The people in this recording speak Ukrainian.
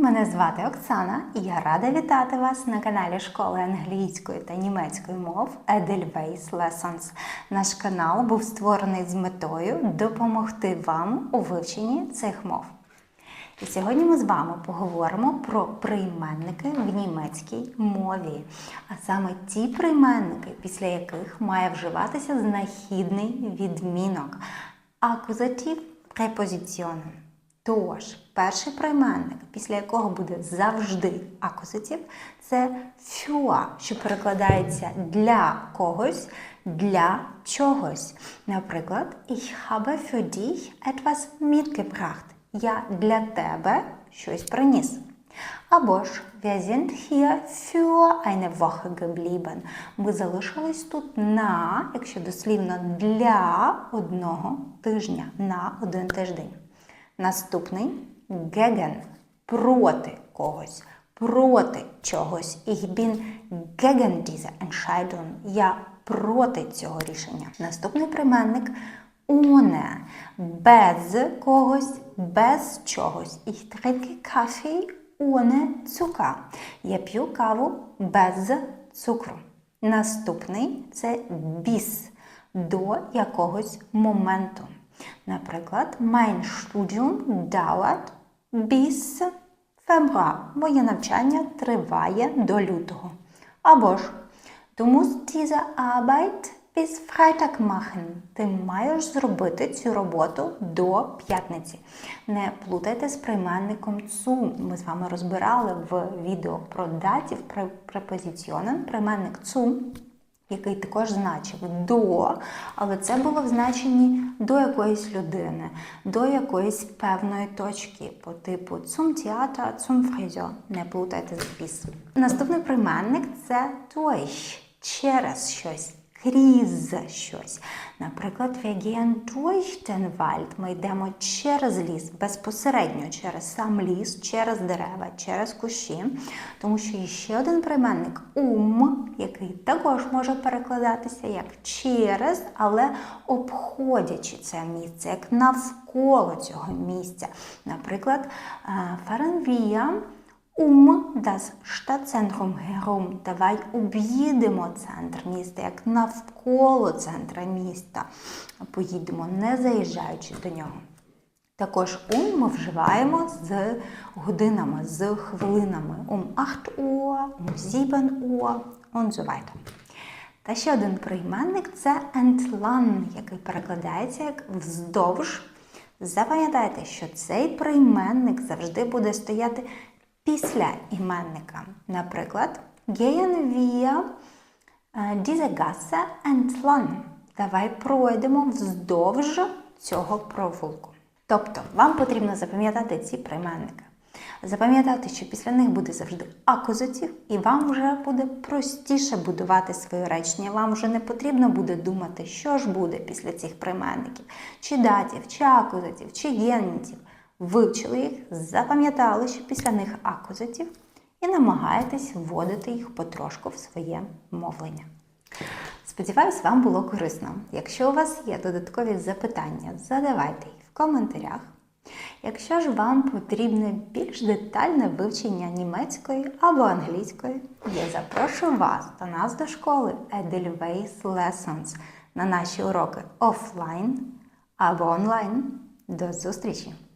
Мене звати Оксана і я рада вітати вас на каналі Школи англійської та німецької мов Edelweiss Lessons. Наш канал був створений з метою допомогти вам у вивченні цих мов. І сьогодні ми з вами поговоримо про прийменники в німецькій мові, а саме ті прийменники, після яких має вживатися знахідний відмінок акузатив препозиціонен. Тож, перший прийменник, після якого буде завжди акузатив, це für, що перекладається для когось, для чогось. Наприклад, ich habe für dich etwas mitgebracht. Я для тебе щось приніс. Або ж wir sind hier für eine Woche geblieben. Ми залишились тут на, якщо дослівно, для одного тижня, на один тиждень. Наступний gegen проти когось, проти чогось. Ich bin gegen diese Entscheidung. Я проти цього рішення. Наступний прийменник ohne, без когось, без чогось. Ich trinke Kaffee ohne Zucker. Я п'ю каву без цукру. Наступний це bis до якогось моменту. Наприклад, mein Studium dauert bis Februar. Моє навчання триває до лютого. Або ж Du musst diese Arbeit bis Freitag machen. Ти маєш зробити цю роботу до п'ятниці. Не плутайте з прийменником zu. Ми з вами розбирали в відео про датів препозиціонен прийменник zu який також значив до, але це було в значенні до якоїсь людини, до якоїсь певної точки, по типу zum Theater, zum Friseur. Не плутайте запис. Наступний прийменник це durch, через щось. Крізь щось. Наприклад, wir durch den. Ми йдемо через ліс, безпосередньо через сам ліс, через дерева, через кущі. Тому що є ще один прийменник ум, який також може перекладатися як через, але обходячи це місце, як навколо цього місця. Наприклад, fahren wir um das Stadtzentrum herum. Давай об'їдемо центр міста, як навколо центра міста. Поїдемо, не заїжджаючи до нього. Також ум ми вживаємо з годинами, з хвилинами. Um 8 Uhr, um 7 Uhr und so. Та ще один прийменник це entlang, який перекладається як вздовж. Запам'ятайте, що цей прийменник завжди буде стояти після іменника. Наприклад, gehen wir diese Gasse entlang. Давай пройдемо вздовж цього провулку. Тобто, вам потрібно запам'ятати ці прийменники. Запам'ятати, що після них буде завжди акузатив, і вам вже буде простіше будувати своє речення. Вам вже не потрібно буде думати, що ж буде після цих прийменників, чи датів, чи акузатів, чи генітів. Вивчили їх, запам'ятали, що після них акузатів, і намагаєтесь вводити їх потрошку в своє мовлення. Сподіваюсь, вам було корисно. Якщо у вас є додаткові запитання, задавайте їх коментарях. Якщо ж вам потрібне більш детальне вивчення німецької або англійської, я запрошую вас до нас до школи Edelweiss Lessons на наші уроки офлайн або онлайн. До зустрічі!